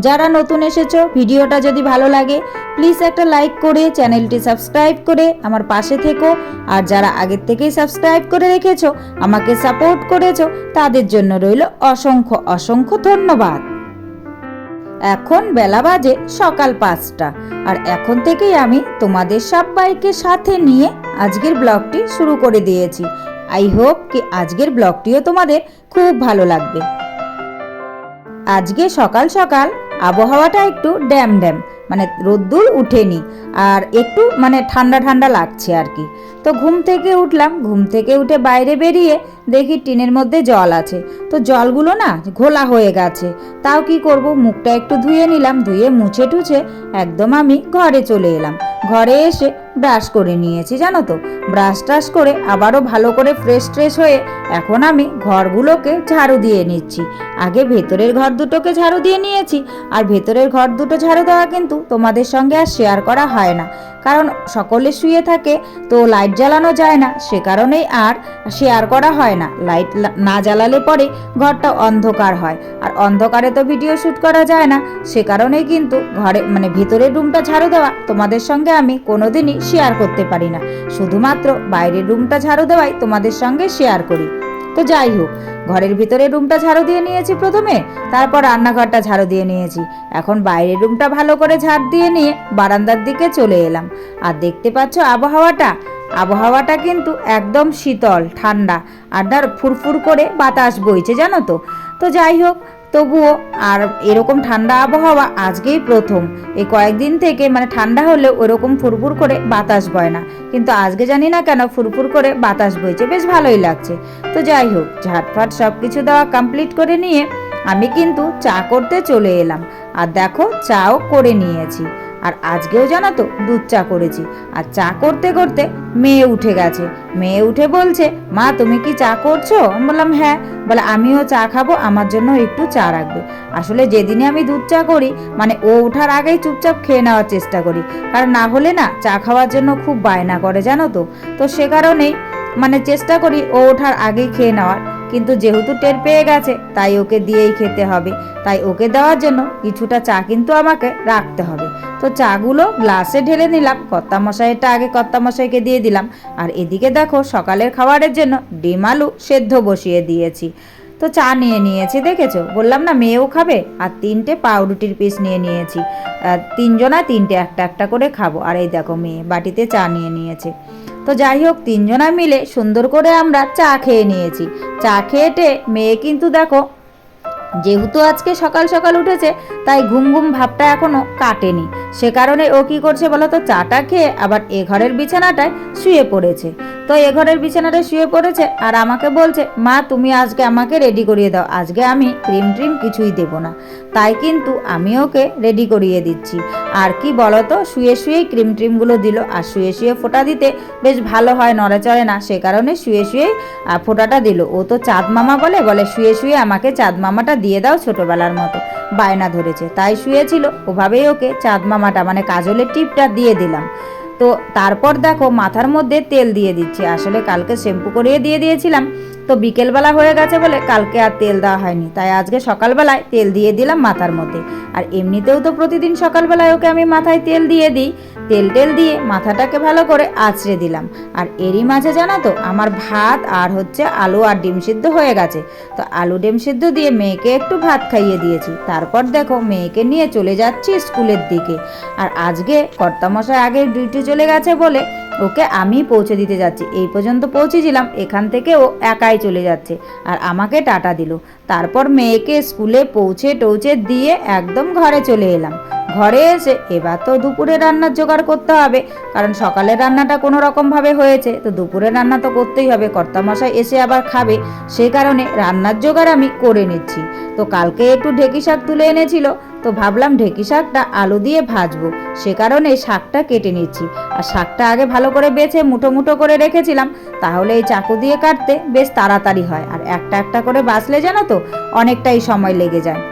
যারা নতুন এসেছ, ভিডিওটা যদি ভালো লাগে প্লিজ একটা লাইক করে চ্যানেলটি সাবস্ক্রাইব করে আমার পাশে থেকো। আর যারা আগের থেকেই সাবস্ক্রাইব করে রেখেছো, আমাকে সাপোর্ট করেছ, তাদের জন্য রইল অসংখ্য অসংখ্য ধন্যবাদ। এখন বেলা বাজে সকাল পাঁচটা। আর এখন থেকেই আমি তোমাদের সবাইকে সাথে নিয়ে আজকের ব্লগটি শুরু করে দিয়েছি। আই হোপ কি আজকের ব্লগটিও তোমাদের খুব ভালো লাগবে। আজকে সকাল সকাল আবহাওয়াটা একটু ড্যাম ড্যাম মানে রোদ্দুর উঠেনি আর একটু মানে ঠান্ডা ঠান্ডা লাগছে আর কি। তো ঘুম থেকে উঠলাম, ঘুম থেকে উঠে বাইরে বেরিয়ে দেখি টিনের মধ্যে জল আছে। তো জলগুলো না ঘোলা হয়ে গেছে। তাও কি করব? মুখটা একটু ধুয়ে নিলাম, ধুয়ে মুছে টুছে একদম আমি ঘরে চলে এলাম। ঘরে এসে ব্রাশ করে নিয়েছি, জানো তো? ব্রাশ টাশ করে আবারও ভালো করে ফ্রেশ ট্রেশ হয়ে এখন আমি ঘরগুলোকে ঝাড়ু দিয়ে নিচ্ছি। আগে ভেতরের ঘর দুটোকে ঝাড়ু দিয়ে নিয়েছি, আর ভেতরের ঘর দুটো ঝাড়ু দেওয়া কিন্তু তোমাদের সঙ্গে আর শেয়ার করা হয় না। কারণ সকলে শুয়ে থাকে, তো লাইট জ্বালানো যায় না। সে কারণেই আর শেয়ার করা হয় না। লাইট না জ্বালালে পরে ঘরটা অন্ধকার হয়। আর অন্ধকারে তো ভিডিও শ্যুট করা যায় না। সে কারণেই কিন্তু ঘরে মানে ভিতরের রুমটা ঝাড়ু দেওয়া তোমাদের সঙ্গে আমি কোনোদিনই শেয়ার করতে পারি না। শুধুমাত্র বাইরের রুমটা ঝাড়ু দেওয়াই তোমাদের সঙ্গে শেয়ার করি। তো যাই হোক, ঘরের ভিতরে রুমটা ঝাড়ু দিয়ে নিয়েছি প্রথমে, তারপর রান্নাঘরটা ঝাড়ু দিয়ে নিয়েছি। এখন বাইরের রুমটা ভালো করে ঝাড় দিয়ে নিয়ে বারান্দার দিকে চলে এলাম। আর দেখতে পাচ্ছ আবহাওয়াটা? আবহাওয়াটা কিন্তু একদম শীতল, ঠান্ডা, আর ধর ফুরফুর করে বাতাস বইছে, জানো তো? তো যাই হোক, তবুও আর এরকম ঠান্ডা আবহাওয়া আজকেই প্রথম। এই কয়েকদিন থেকে মানে ঠান্ডা হলেও ওরকম ফুরফুর করে বাতাস বয় না। কিন্তু আজকে জানি না কেন ফুরফুর করে বাতাস বইছে, বেশ ভালোই লাগছে। তো যাই হোক, ঝাটফাট সব কিছু দেওয়া কমপ্লিট করে নিয়ে আমি কিন্তু চা করতে চলে এলাম। আর দেখো, চাও করে নিয়েছি। আর আজকেও জানো তো দুধ চা করেছি। আর চা করতে করতে মেয়ে উঠে গেছে। মেয়ে উঠে বলছে, মা, তুমি কি চা করছ? আমি বললাম হ্যাঁ। বলে, আমিও চা খাব, আমার জন্য একটু চা রাখবে। আসলে যেদিনে আমি দুধ চা করি মানে ও ওঠার আগেই চুপচাপ খেয়ে নেওয়ার চেষ্টা করি। কারণ না হলে না চা খাওয়ার জন্য খুব বায়না করে, জানো তো। তো সে কারণেই মানে চেষ্টা করি ও ওঠার আগেই খেয়ে নেওয়ার। কিন্তু যেহেতু টের পেয়ে গেছে, তাই ওকে দিয়েই খেতে হবে। তাই ওকে দেওয়ার জন্য কিছুটা চা কিন্তু আমাকে রাখতে হবে। তো চাগুলো গ্লাসে ঢেলে নিলাম কর্তা মশাইটা আগে কর্তা মশাইকে দিয়ে দিলাম। আর এদিকে দেখো সকালের খাবারের জন্য ডিম আলু সেদ্ধ বসিয়ে দিয়েছি। তো চা নিয়ে নিয়েছি, দেখেছ? বললাম, না, মেয়েও খাবে। আর তিনটে পাউরুটির পিস নিয়ে নিয়েছি। তিনজনা তিনটে একটা একটা করে খাব। আর এই দেখো, মেয়ে বাটিতে চা নিয়ে নিয়েছে। তো যাই হোক, তিনজনা মিলে সুন্দর করে আমরা চা খেয়ে নিয়েছি। চা খেয়েটে মেয়ে কিন্তু দেখো, যেহেতু আজকে সকাল সকাল উঠেছে, তাই ঘুম ঘুম ভাবটা এখনও কাটেনি। সে কারণে ও কি করছে বলো তো চাটা খেয়ে আবার এ ঘরের বিছানাটায় শুয়ে পড়েছে। তো এ ঘরের বিছানাটায় শুয়ে পড়েছে আর আমাকে বলছে, মা, তুমি আজকে আমাকে রেডি করিয়ে দাও। আজকে আমি ক্রিম ট্রিম কিছুই দেব না। তাই কিন্তু আমি ওকে রেডি করিয়ে দিচ্ছি। আর কি বলতো, শুয়ে শুয়েই ক্রিম ট্রিমগুলো দিল। আর শুয়ে শুয়ে ফোটা দিতে বেশ ভালো হয়, নড়ে চড়ে না। সে কারণে শুয়ে শুয়েই ফোঁটাটা দিল। ও তো চাঁদ মামা বলে বলে, শুয়ে শুয়ে আমাকে চাঁদ মামাটা দিয়ে দাও ছোটবেলার মতো। বায়না ধরেছে। তাই শুয়েছিল। ওভাবেই ওকে চাঁদ মামাটা মানে কাজলের টিপটা দিয়ে দিলাম। তো তারপর দেখো মাথার মধ্যে তেল দিয়ে দিচ্ছি। আসলে কালকে শ্যাম্পু করিয়ে দিয়ে দিয়েছিলাম। তো বিকেলবেলা হয়ে গেছে বলে কালকে আর তেল দেওয়া হয়নি। তাই আজকে সকালবেলায় তেল দিয়ে দিলাম মাথার মধ্যে। আর এমনিতেও তো প্রতিদিন সকালবেলায় ওকে আমি মাথায় তেল দিয়ে দিই। তেল টেল দিয়ে মাথাটাকে ভালো করে আঁচড়ে দিলাম। আর এরই মাঝে জানা তো আমার ভাত আর হচ্ছে আলু আর ডিম সিদ্ধ হয়ে গেছে। তো আলু ডিম সিদ্ধ দিয়ে মেয়েকে একটু ভাত খাইয়ে দিয়েছি। তারপর দেখো মেয়েকে নিয়ে চলে যাচ্ছি স্কুলের দিকে। আর আজকে কর্তামশাই আগে ডিউটি চলে গেছে বলে ওকে আমি পৌঁছে দিতে যাচ্ছি। এই পর্যন্ত পৌঁছেছিলাম। এখান থেকে ও একাই চলে যাচ্ছে আর আমাকে টাটা দিল। তারপর মেয়েকে স্কুলে পৌঁছে টৌছে দিয়ে একদম ঘরে চলে এলাম। ঘরে এসে এবার তো দুপুরে রান্নার জোগাড় করতে হবে, কারণ সকালের রান্নাটা কোনো রকমভাবে হয়েছে, তো দুপুরে রান্না তো করতেই হবে, কর্তামশাই এসে আবার খাবে সেই কারণে রান্নার জোগাড় আমি করে নিচ্ছি। তো কালকে একটু ঢেকি শাক তুলে এনেছিল, তো ভাবলাম ঢেকি শাকটা আলু দিয়ে ভাজবো, সে কারণে শাকটা কেটে নিচ্ছি। আর শাকটা আগে ভালো করে বেছে মুঠো মুঠো করে রেখেছিলাম, তাহলে এই চাকু দিয়ে কাটতে বেশ তাড়াতাড়ি হয়, আর একটা একটা করে বাঁচলে জানো তো, অনেকটাই সময় লেগে যায়।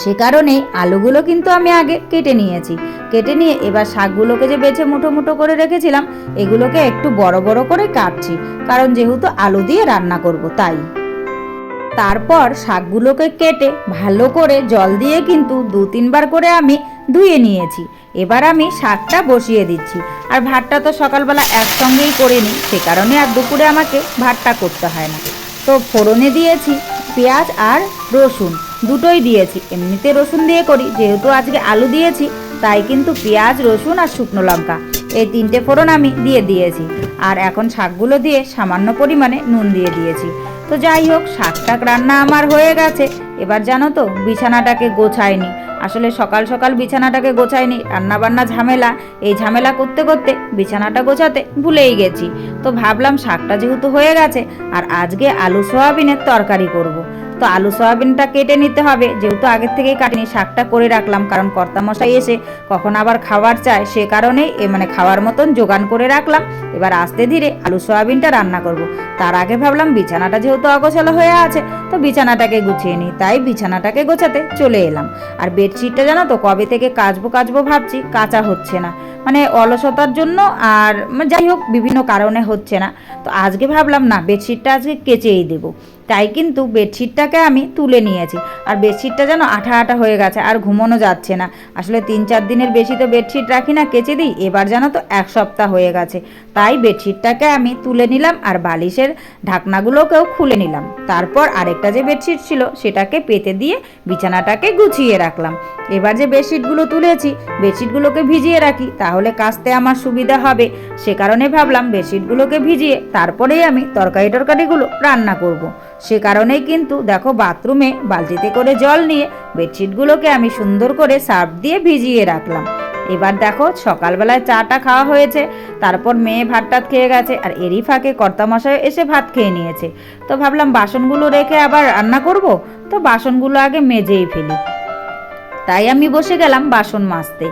সে কারণেই আলুগুলো কিন্তু আমি আগে কেটে নিয়েছি। কেটে নিয়ে এবার শাকগুলোকে যে বেছে মুঠো মুঠো করে রেখেছিলাম, এগুলোকে একটু বড় বড় করে কাটছি, কারণ যেহেতু আলু দিয়ে রান্না করব তাই। তারপর শাকগুলোকে কেটে ভালো করে জল দিয়ে কিন্তু দু তিনবার করে আমি ধুয়ে নিয়েছি। এবার আমি শাকটা বসিয়ে দিচ্ছি। আর ভাতটা তো সকালবেলা একসঙ্গেই করে নিই সে কারণে আর দুপুরে আমাকে ভাতটা করতে হয় না। তো ফোড়নে দিয়েছি পেঁয়াজ আর রসুন। দুটোই দিয়েছি। এমনিতে রসুন দিয়ে করি। যেহেতু আজকে আলু দিয়েছি, তাই কিন্তু পেঁয়াজ, রসুন আর শুকনো লঙ্কা। এই তিনটে ফোড়ন আমি দিয়ে দিয়েছি। আর এখন শাকগুলো দিয়ে সামান্য পরিমাণে নুন দিয়ে দিয়েছি। তো যাই হোক শাক টাক রান্না আমার হয়ে গেছে। এবার জানো তো, বিছানাটাকে গোছায়নি। আসলে সকাল সকাল বিছানাটাকে গোছায়নি। রান্না বান্না ঝামেলা, এই ঝামেলা করতে করতে বিছানাটা গোছাতে ভুলেই গেছি। তো ভাবলাম শাকটা যেহেতু হয়ে গেছে, আর আজকে আলু সোয়াবিনের তরকারি করব। তো আলু, সয়াবিনটা কেটে নিতে হবে। যেহেতু আগের থেকেই কাটিনি, শাকটা করে রাখলাম, কারণ কর্তামশাই এসে কখন আবার খাবার চায়, সে কারণেই এ মানে খাওয়ার মতন জোগান করে রাখলাম। এবার আস্তে ধীরে আলু, সয়াবিনটা রান্না করব। তার আগে ভাবলাম বিছানাটা যেহেতু অগোছালো হয়ে আছে, তো বিছানাটাকে গুছিয়ে নিই। তাই বিছানাটাকে গোছাতে চলে এলাম। আর বেডশিটটা জানো তো, কবে থেকে কাচবো কাচবো ভাবছি, কাঁচা হচ্ছে না। মানে অলসতার জন্য আর মানে যাই হোক, বিভিন্ন কারণে হচ্ছে না। তো আজকে ভাবলাম, না, বেডশিটটা আজকে কেচেই দেবো। তাই কিন্তু বেডশিটটাকে আমি তুলে নিয়েছি। আর বেডশিটটা যেন আঠা আঠা হয়ে গেছে, আর ঘুমোনো যাচ্ছে না। আসলে তিন চার দিনের বেশি তো বেডশিট রাখি না, কেচে দিই, এবার যেন তো এক সপ্তাহ হয়ে গেছে। তাই বেডশিটটাকে আমি তুলে নিলাম, আর বালিশের ঢাকনাগুলোকেও খুলে নিলাম। তারপর আরেকটা যে বেডশিট ছিল, সেটাকে পেতে দিয়ে বিছানাটাকে গুছিয়ে রাখলাম। এবার যে বেডশিটগুলো তুলেছি, বেডশিটগুলোকে ভিজিয়ে রাখি, তাহলে কাচতে আমার সুবিধা হবে। সে কারণে ভাবলাম, বেডশিটগুলোকে ভিজিয়ে তারপরেই আমি তরকারি টরকারিগুলো রান্না করব। সে কারণেই কিন্তু দেখো বাথরুমে বালতিতে করে জল নিয়ে বেডশিটগুলোকে আমি সুন্দর করে সার্ফ দিয়ে ভিজিয়ে রাখলাম। এবার দেখো সকালবেলায় চাটা খাওয়া হয়েছে, তারপর মেয়ে ভাত টাত খেয়ে গেছে আর এরই ফাঁকে কর্তামশাই এসে ভাত খেয়ে নিয়েছে। তো ভাবলাম বাসনগুলো রেখে আবার রান্না করব, তো বাসনগুলো আগে মেজেই ফেলি। তাই আমি বসে গেলাম বাসন মাজতে।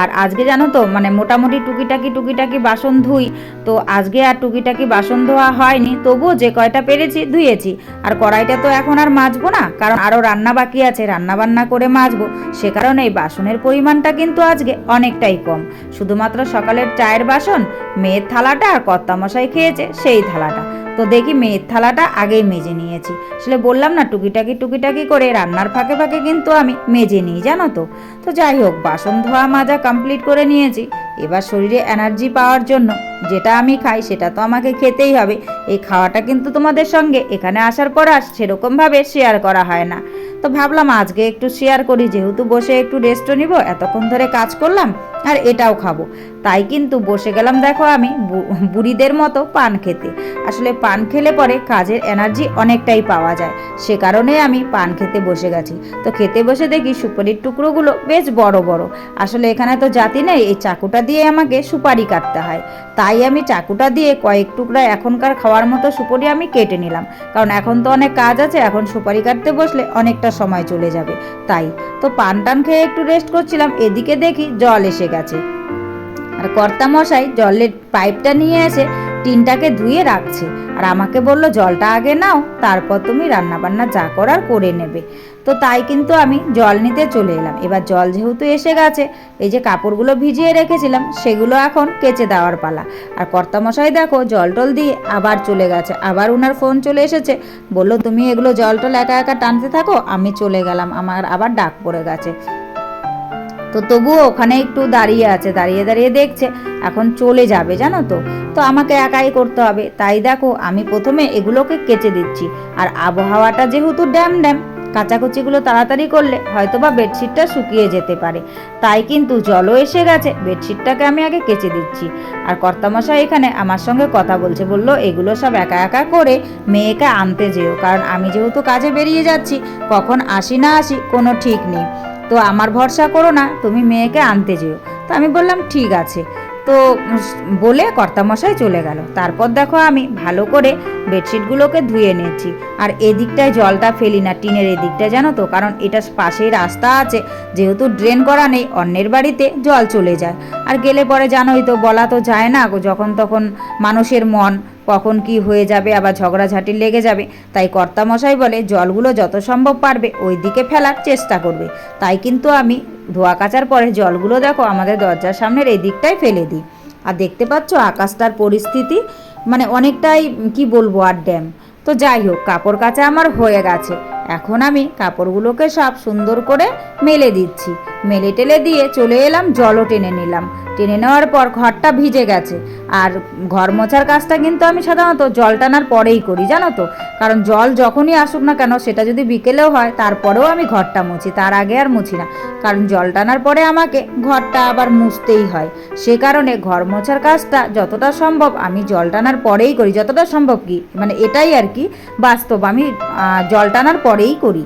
আর আজকে জানো তো মানে মোটামুটি টুকিটাকি টুকিটাকি বাসন ধুই। তো আজকে আর টুকিটাকি বাসন ধোয়া হয়নি, তবুও যে কয়টা পেরেছি ধুয়েছি। আর কড়াইটা তো এখন আর মাজবো না, কারণ আরও রান্না বাকি আছে, রান্না বান্না করে মাজবো। সে কারণে এই বাসনের পরিমাণটা কিন্তু আজকে অনেকটাই কম। শুধুমাত্র সকালের চায়ের বাসন, মেয়ের থালাটা আর কর্তামশাই খেয়েছে সেই থালাটা। তো দেখি মেয়ের থালাটা আগেই মেজে নিয়েছি। আসলে বললাম না, টুকিটাকি টুকিটাকি করে রান্নার ফাঁকে ফাঁকে কিন্তু আমি মেজে নিই, জানো তো? তো যাই হোক, বাসন ধোয়া মাজা কমপ্লিট করে নিয়েছি। এবার শরীরে এনার্জি পাওয়ার জন্য যেটা আমি খাই সেটা তো আমাকে খেতেই হবে। এই খাওয়াটা কিন্তু তোমাদের সঙ্গে এখানে আসার পর আর সেরকমভাবে শেয়ার করা হয় না। তো ভাবলাম আজকে একটু শেয়ার করি, যেহেতু বসে একটু রেস্টও নিব, এতক্ষণ ধরে কাজ করলাম আর এটাও খাব। তাই কিন্তু বসে গেলাম দেখো আমি বুড়িদের মতো পান খেতে। আসলে পান খেলে পরে কাজের এনার্জি অনেকটাই পাওয়া যায়। সে কারণে আমি পান খেতে বসে গেছি। তো খেতে বসে দেখি সুপারির টুকরোগুলো বেশ বড় বড়। আসলে এখানে তো জাতি নেই, এই চাকুটা দিয়ে আমাকে সুপারি কাটতে হয়। তাই আমি চাকুটা দিয়ে কয়েক টুকরা এখনকার খাওয়ার মতো সুপারি আমি কেটে নিলাম। কারণ এখন তো অনেক কাজ আছে, এখন সুপারি কাটতে বসলে অনেকটা সময় চলে যাবে। তাই তো পান টান খেয়ে একটু রেস্ট করছিলাম, এদিকে দেখি জল এসে গেছে। আর কর্তা মশাই জলের পাইপটা নিয়ে এসে টিনটাকে ধুয়ে রাখছে। আর আমাকে বলল, জলটা আগে নাও, তারপর তুমি রান্নাবান্না যা করার করে নেবে। তো তাই কিন্তু আমি জল নিতে চলে এলাম। এবার জল যেহেতু এসে গেছে, এই যে কাপড়গুলো ভিজিয়ে রেখেছিলাম, সেগুলো এখন কেচে দেওয়ার পালা। আর কর্তামশাই দেখো, জল টল দিয়ে আবার চলে গেছে। আবার ওনার ফোন চলে এসেছে, বলল, তুমি এগুলো জল টল একা একা টানতে থাকো, আমি চলে গেলাম, আমার আবার ডাক পড়ে গেছে। তো তবুও ওখানে একটু দাঁড়িয়ে আছে, দাঁড়িয়ে দাঁড়িয়ে দেখছে, এখন চলে যাবে, জানো তো? তো আমাকে একাই করতে হবে। তাই দেখো, আমি প্রথমে এগুলোকে কেচে দিচ্ছি। আর আবহাওয়াটা যেহেতু ড্যাম ড্যাম, কাচাকুচিগুলো তাড়াতাড়ি করলে হয়তো বা বেডশিটটা শুকিয়ে যেতে পারে। তাই কিন্তু জলও এসে গেছে, বেডশিটটাকে আমি আগে কেচে দিচ্ছি। আর কর্তামশাই এখানে আমার সঙ্গে কথা বলছে, বলল, এগুলো সব একা একা করে মেয়েকে আনতে যেও, কারণ আমি যেহেতু কাজে বেরিয়ে যাচ্ছি, কখন আসি না আসি কোনো ঠিক নেই। তো আমার ভরসা করো না, তুমি মেয়েকে আনতে যেও। তো আমি বললাম, ঠিক আছে। তো বলে কর্তামশাই চলে গেল। তারপর দেখো আমি ভালো করে বেডশিটগুলোকে ধুয়ে নিয়েছি। আর এদিকটায় জলটা ফেলি না, টিনের এদিকটা, জানো তো? কারণ এটা পাশেই রাস্তা আছে, যেহেতু ড্রেন করা নেই, অন্যের বাড়িতে জল চলে যায়। আর গেলে পরে জানোই তো, বলা তো যায় না, যখন তখন মানুষের মন কখন কি হয়ে যাবে, আবার ঝগড়াঝাটি লেগে যাবে। তাই কর্তামশাই বলে, জলগুলো যত সম্ভব পারবে ওই দিকে ফেলার চেষ্টা করবে। তাই কিন্তু আমি ধোয়া কাচার পরে জলগুলো দেখো আমাদের দরজার সামনের এই দিকটাই ফেলে দিই। আর দেখতে পাচ্ছ আকাশটার পরিস্থিতি মানে অনেকটাই, কি বলব, আর ড্যাম। তো যাই হোক, কাপড় কাচা আমার হয়ে গেছে। এখন আমি কাপড়গুলোকে সব সুন্দর করে মেলে দিচ্ছি। মেলে টেলে দিয়ে চলে এলাম, জলও টেনে নিলাম। টেনে নেওয়ার পর ঘরটা ভিজে গেছে। আর ঘর মোছার কাজটা কিন্তু আমি সাধারণত জল টানার পরেই করি, জানো তো? কারণ জল যখনই আসুক না কেন, সেটা যদি বিকেলেও হয়, তারপরেও আমি ঘরটা মুছি, তার আগে আর মুছি না। কারণ জল টানার পরে আমাকে ঘরটা আবার মুছতেই হয়। সে কারণে ঘর মোছার কাজটা যতটা সম্ভব আমি জল টানার পরেই করি, যতটা সম্ভব কি? মানে এটাই আর কি, বাস্তব আমি জল টানার পরেই করি।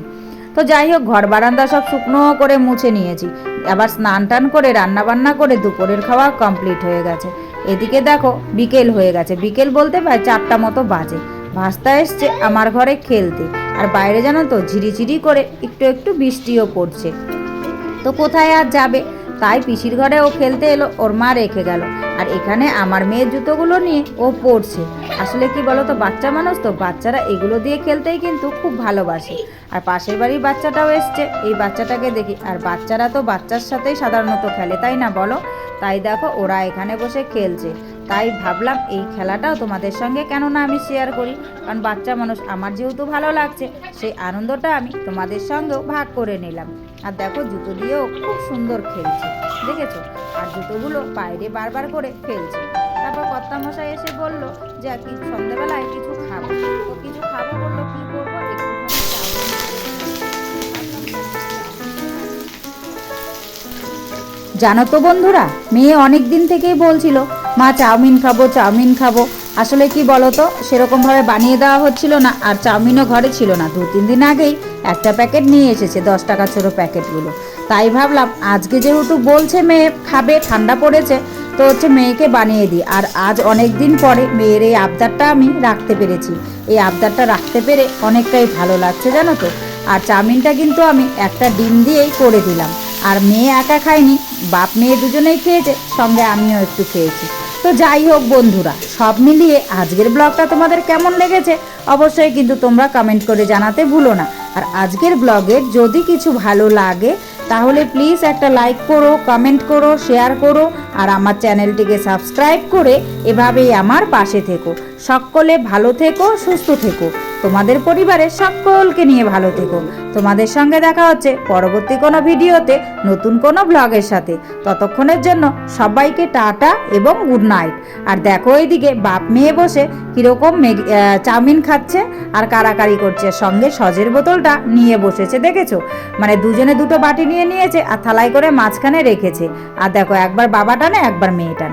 তো যাই হোক, ঘর বারান্দা সব শুকনো করে মুছে নিয়েছি। আবার স্নান টান করে রান্না বান্না করে দুপুরের খাওয়া কমপ্লিট হয়ে গেছে। এদিকে দেখো, বিকেল হয়ে গেছে। বিকেল বলতে প্রায় চারটা মতো বাজে। ভাস্তা এসছে আমার ঘরে খেলতে। আর বাইরে জানো তো, ঝিরিঝিরি করে একটু একটু বৃষ্টিও পড়ছে। তো কোথায় আর যাবে? তাই পিসির ঘরে ও খেলতে এলো, ওর মা রেখে গেল। আর এখানে আমার মেয়ের জুতোগুলো নিয়ে ও পড়ছে। আসলে কি বলো তো বাচ্চা মানুষ তো, বাচ্চারা এগুলো দিয়ে খেলতেই কিন্তু খুব ভালোবাসে। আর পাশের বাড়ির বাচ্চাটাও এসছে, এই বাচ্চাটাকে দেখি। আর বাচ্চারা তো বাচ্চার সাথেই সাধারণত খেলে, তাই না বলো? তাই দেখো, ওরা এখানে বসে খেলছে। তাই ভাবলাম এই খেলাটাও তোমাদের সঙ্গে কেন না আমি শেয়ার করি? কারণ বাচ্চা মানুষ, আমার যেহেতু ভালো লাগছে, সেই আনন্দটা আমি তোমাদের সঙ্গেও ভাগ করে নিলাম। আর দেখো জুতো দিয়েও খুব সুন্দর খেলছে, দেখেছ? আর জুতোগুলো বাইরে বারবার করে ফেলছে। তারপর কর্তামশাই এসে বলল, যে, কি সন্ধ্যেবেলায় কিছু খাব? তো কিছু খাব বলল, কি করব? জানো তো বন্ধুরা, মেয়ে অনেক দিন থেকেই বলছিল, মা, চাউমিন খাব চাউমিন খাব। আসলে কি বলো তো, সেরকমভাবে বানিয়ে দেওয়া হচ্ছিল না, আর চাউমিনও ঘরে ছিল না। দু, তিন দিন আগেই একটা প্যাকেট নিয়ে এসেছে, দশ টাকা ছোটো প্যাকেটগুলো। তাই ভাবলাম, আজকে যেহেতু বলছে মেয়ে খাবে, ঠান্ডা পড়েছে, তো হচ্ছে মেয়েকে বানিয়ে দিই। আর আজ অনেক দিন পরে মেয়ের এই আবদারটা আমি রাখতে পেরেছি। এই আবদারটা রাখতে পেরে অনেকটাই ভালো লাগছে, জানো তো? আর চাউমিনটা কিন্তু আমি একটা ডিম দিয়েই করে দিলাম। আর মেয়ে একা খায়নি, বাপ মেয়ে দুজনেই খেয়েছে, সঙ্গে আমিও একটু খেয়েছি। তো যাই হোক বন্ধুরা, সব মিলিয়ে আজকের ব্লগটা তোমাদের কেমন লেগেছে? অবশ্যই কিন্তু তোমরা কমেন্ট করে জানাতে ভুলো না। আর আজকের ব্লগের যদি কিছু ভালো লাগে, তাহলে প্লিজ একটা লাইক করো কমেন্ট করো শেয়ার করো, আর আমার চ্যানেলটিকে সাবস্ক্রাইব করে এভাবেই আমার পাশে থেকো। সকলে ভালো থেকো, সুস্থ থেকো। তোমাদের পরিবারের সকলকে নিয়ে ভালো থেকো। তোমাদের সঙ্গে দেখা হচ্ছে পরবর্তী কোনো ভিডিওতে নতুন কোনো ব্লগের সাথে। ততক্ষণের জন্য সবাইকে টাটা এবং গুড নাইট। আর দেখো এইদিকে বাপ মেয়ে বসে কীরকম চাউমিন খাচ্ছে আর কারাকারি করছে। সঙ্গে সজের বোতলটা নিয়ে বসেছে, দেখেছ? মানে দুজনে দুটো বাটি নিয়ে নিয়েছে আর থালাই করে মাঝখানে রেখেছে। আর দেখো একবার বাবা টানে, একবার মেয়ে টানে।